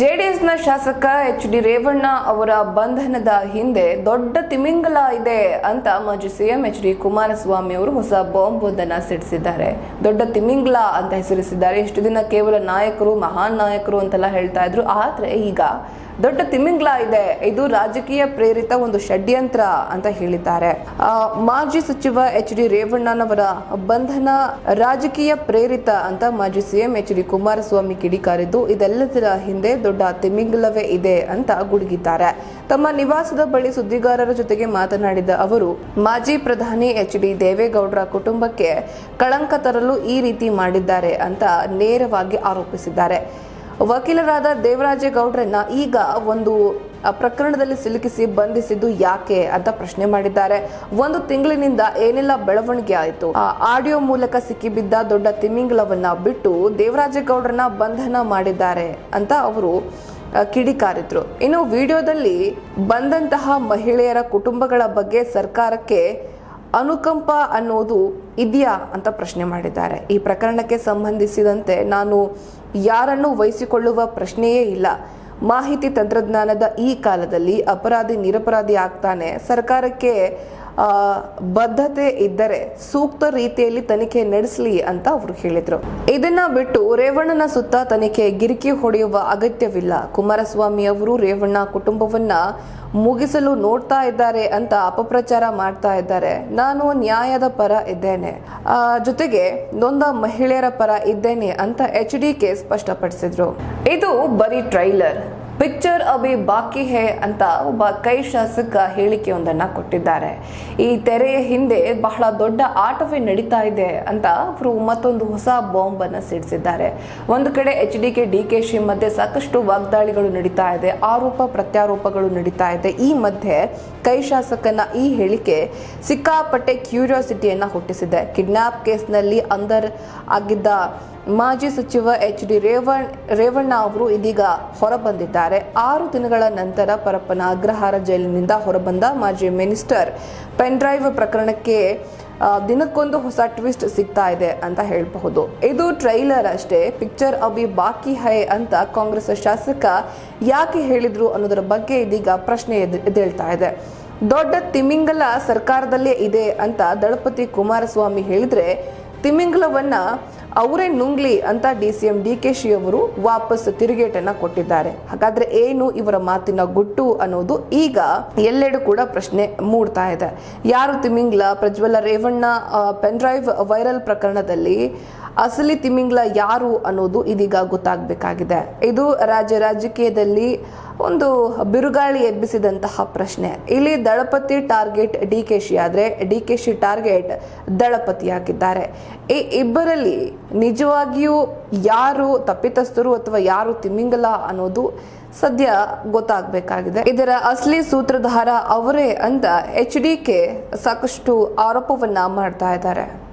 ಜೆಡಿಎಸ್ನ ಶಾಸಕ H D Revanna ಅವರ ಬಂಧನದ ಹಿಂದೆ ದೊಡ್ಡ ತಿಮಿಂಗಲ ಇದೆ ಅಂತ ಮಾಜಿ ಸಿಎಂ ಎಚ್ ಡಿ ಕುಮಾರಸ್ವಾಮಿ ಅವರು ಹೊಸ ಬಾಂಬ್ ಒಂದನ್ನ ಸಿಡಿಸಿದ್ದಾರೆ. ದೊಡ್ಡ ತಿಮಿಂಗಲ ಅಂತ ಹೆಸರಿಸಿದ್ದಾರೆ. ಇಷ್ಟು ದಿನ ಕೇವಲ ನಾಯಕರು, ಮಹಾನ್ ನಾಯಕರು ಅಂತೆಲ್ಲ ಹೇಳ್ತಾ ಇದ್ರು. ಆದ್ರೆ ಈಗ ದೊಡ್ಡ ತಿಮಿಂಗ್ಲ ಇದೆ. ಇದು ರಾಜಕೀಯ ಪ್ರೇರಿತ ಒಂದು ಷಡ್ಯಂತ್ರ ಅಂತ ಹೇಳಿದ್ದಾರೆ. ಮಾಜಿ ಸಚಿವ ಎಚ್ ಡಿ ರೇವಣ್ಣನವರ ಬಂಧನ ರಾಜಕೀಯ ಪ್ರೇರಿತ ಅಂತ ಮಾಜಿ ಸಿಎಂ ಎಚ್ ಡಿ ಕುಮಾರಸ್ವಾಮಿ ಕಿಡಿಕಾರಿದ್ದು ಇದೆಲ್ಲದರ ಹಿಂದೆ ದೊಡ್ಡ ತಿಮಿಂಗ್ಲವೇ ಇದೆ ಅಂತ ಗುಡುಗಿದ್ದಾರೆ. ತಮ್ಮ ನಿವಾಸದ ಬಳಿ ಸುದ್ದಿಗಾರರ ಜೊತೆಗೆ ಮಾತನಾಡಿದ ಅವರು, ಮಾಜಿ ಪ್ರಧಾನಿ ಎಚ್ ಡಿ ದೇವೇಗೌಡರ ಕುಟುಂಬಕ್ಕೆ ಕಳಂಕ ತರಲು ಈ ರೀತಿ ಮಾಡಿದ್ದಾರೆ ಅಂತ ನೇರವಾಗಿ ಆರೋಪಿಸಿದ್ದಾರೆ. ವಕೀಲರಾದ ದೇವರಾಜೇಗೌಡರನ್ನ ಈಗ ಒಂದು ಪ್ರಕರಣದಲ್ಲಿ ಸಿಲುಕಿಸಿ ಬಂಧಿಸಿದ್ದು ಯಾಕೆ ಅಂತ ಪ್ರಶ್ನೆ ಮಾಡಿದ್ದಾರೆ. ಒಂದು ತಿಂಗಳಿನಿಂದ ಏನೆಲ್ಲ ಬೆಳವಣಿಗೆ ಆಯಿತು? ಆಡಿಯೋ ಮೂಲಕ ಸಿಕ್ಕಿಬಿದ್ದ ದೊಡ್ಡ ತಿಮಿಂಗ್ಲವನ್ನ ಬಿಟ್ಟು ದೇವರಾಜೇಗೌಡರನ್ನ ಬಂಧನ ಮಾಡಿದ್ದಾರೆ ಅಂತ ಅವರು ಕಿಡಿಕಾರಿದ್ರು. ಇನ್ನು ವಿಡಿಯೋದಲ್ಲಿ ಬಂದಂತಹ ಮಹಿಳೆಯರ ಕುಟುಂಬಗಳ ಬಗ್ಗೆ ಸರ್ಕಾರಕ್ಕೆ ಅನುಕಂಪ ಅನ್ನೋದು ಇದೆಯಾ ಅಂತ ಪ್ರಶ್ನೆ ಮಾಡಿದ್ದಾರೆ. ಈ ಪ್ರಕರಣಕ್ಕೆ ಸಂಬಂಧಿಸಿದಂತೆ ನಾನು ಯಾರನ್ನು ವಹಿಸಿಕೊಳ್ಳುವ ಪ್ರಶ್ನೆಯೇ ಇಲ್ಲ. ಮಾಹಿತಿ ತಂತ್ರಜ್ಞಾನದ ಈ ಕಾಲದಲ್ಲಿ ಅಪರಾಧಿ ನಿರಪರಾಧಿ ಆಗ್ತಾನೆ. ಸರ್ಕಾರಕ್ಕೆ ಬದ್ಧತೆ ಇದ್ದರೆ ಸೂಕ್ತ ರೀತಿಯಲ್ಲಿ ತನಿಖೆ ನಡೆಸಲಿ ಅಂತ ಅವರು ಹೇಳಿದ್ರು. ಇದನ್ನ ಬಿಟ್ಟು ರೇವಣ್ಣನ ಸುತ್ತ ತನಿಖೆ ಗಿರಿಕಿ ಹೊಡೆಯುವ ಅಗತ್ಯವಿಲ್ಲ. ಕುಮಾರಸ್ವಾಮಿ ಅವರು ರೇವಣ್ಣ ಕುಟುಂಬವನ್ನ ಮುಗಿಸಲು ನೋಡ್ತಾ ಇದ್ದಾರೆ ಅಂತ ಅಪಪ್ರಚಾರ ಮಾಡ್ತಾ ಇದ್ದಾರೆ. ನಾನು ನ್ಯಾಯದ ಪರ ಇದ್ದೇನೆ. ಜೊತೆಗೆ ನೊಂದ ಮಹಿಳೆಯರ ಪರ ಇದ್ದೇನೆ ಅಂತ ಎಚ್ ಡಿ ಕೆ ಸ್ಪಷ್ಟಪಡಿಸಿದ್ರು. ಇದು ಬರೀ ಟ್ರೈಲರ್. ಪಿಕ್ಚರ್ ಅಭಿ ಬಾಕಿ ಹೇ ಅಂತ ಒಬ್ಬ ಕೈ ಶಾಸಕ ಹೇಳಿಕೆಯೊಂದನ್ನು ಕೊಟ್ಟಿದ್ದಾರೆ. ಈ ತೆರೆಯ ಹಿಂದೆ ಬಹಳ ದೊಡ್ಡ ಆಟವೇ ನಡೀತಾ ಇದೆ ಅಂತ ಅವರು ಮತ್ತೊಂದು ಹೊಸ ಬಾಂಬ್ ಅನ್ನ ಸಿಡಿಸಿದ್ದಾರೆ. ಒಂದು ಕಡೆ H D K D K Shi ಮಧ್ಯೆ ಸಾಕಷ್ಟು ವಾಗ್ದಾಳಿಗಳು ನಡೀತಾ ಇದೆ, ಆರೋಪ ಪ್ರತ್ಯಾರೋಪಗಳು ನಡೀತಾ ಇದೆ. ಈ ಮಧ್ಯೆ ಕೈ ಶಾಸಕನ ಈ ಹೇಳಿಕೆ ಸಿಕ್ಕಾಪಟ್ಟೆ ಕ್ಯೂರಿಯಾಸಿಟಿಯನ್ನು ಹುಟ್ಟಿಸಿದೆ. ಕಿಡ್ನಾಪ್ ಕೇಸ್ನಲ್ಲಿ ಅಂದರ್ ಆಗಿದ್ದ ಮಾಜಿ ಸಚಿವ ಎಚ್ ಡಿ ರೇವಣ್, ರೇವಣ್ಣ ಅವರು ಇದೀಗ ಹೊರಬಂದಿದ್ದಾರೆ. ಆರು ದಿನಗಳ ನಂತರ ಪರಪ್ಪನ ಅಗ್ರಹಾರ ಜೈಲಿನಿಂದ ಹೊರಬಂದ ಮಾಜಿ ಮಿನಿಸ್ಟರ್ ಪೆನ್ ಡ್ರೈವ್ ಪ್ರಕರಣಕ್ಕೆ ದಿನಕ್ಕೊಂದು ಹೊಸ ಟ್ವಿಸ್ಟ್ ಸಿಗ್ತಾ ಇದೆ ಅಂತ ಹೇಳಬಹುದು. ಇದು ಟ್ರೈಲರ್ ಅಷ್ಟೇ, ಪಿಕ್ಚರ್ ಅಭಿ ಬಾಕಿ ಹೈ ಅಂತ ಕಾಂಗ್ರೆಸ್ ಶಾಸಕ ಯಾಕೆ ಹೇಳಿದ್ರು ಅನ್ನೋದರ ಬಗ್ಗೆ ಇದೀಗ ಪ್ರಶ್ನೆ ಎದ್- ಎದ್ದೇಳ್ತಾ ಇದೆ. ದೊಡ್ಡ ತಿಮಿಂಗಲ ಸರ್ಕಾರದಲ್ಲೇ ಇದೆ ಅಂತ ದಳಪತಿ ಕುಮಾರಸ್ವಾಮಿ ಹೇಳಿದ್ರೆ ತಿಮಿಂಗಲವನ್ನ ಅವರೇ ನುಂಗ್ಲಿ ಅಂತ D C M D K Shi ಅವರು ವಾಪಸ್ ತಿರುಗೇಟನ್ನು ಕೊಟ್ಟಿದ್ದಾರೆ. ಹಾಗಾದ್ರೆ ಏನು ಇವರ ಮಾತಿನ ಗುಟ್ಟು ಅನ್ನೋದು ಈಗ ಎಲ್ಲೆಡೆ ಕೂಡ ಪ್ರಶ್ನೆ ಮೂಡ್ತಾ ಇದೆ. ಯಾರು ತಿಮಿಂಗ್ಲ, Prajwal Revanna pen drive viral ಪ್ರಕರಣದಲ್ಲಿ ಅಸಲಿ ತಿಮಿಂಗ್ಲ ಯಾರು ಅನ್ನೋದು ಇದೀಗ ಗೊತ್ತಾಗಬೇಕಾಗಿದೆ. ಇದು ರಾಜ್ಯ ರಾಜಕೀಯದಲ್ಲಿ ಒಂದು ಬಿರುಗಾಳಿ ಎಬ್ಬಿಸಿದಂತಹ ಪ್ರಶ್ನೆ. ಇಲ್ಲಿ ದಳಪತಿ ಟಾರ್ಗೆಟ್ ಡಿ ಕೆ ಶಿ ಆದರೆ ಡಿ ಕೆ ಶಿ ಟಾರ್ಗೆಟ್ ದಳಪತಿಯಾಗಿದ್ದಾರೆ. ಈ ಇಬ್ಬರಲ್ಲಿ ನಿಜವಾಗಿಯೂ ಯಾರು ತಪ್ಪಿತಸ್ಥರು ಅಥವಾ ಯಾರು ತಿಮಿಂಗಲ ಅನ್ನೋದು ಸದ್ಯ ಗೊತ್ತಾಗಬೇಕಾಗಿದೆ. ಇದರ ಅಸಲಿ ಸೂತ್ರಧಾರ ಅವರೇ ಅಂತ ಎಚ್ ಡಿ ಕೆ ಸಾಕಷ್ಟು ಆರೋಪವನ್ನ ಮಾಡ್ತಾ ಇದ್ದಾರೆ.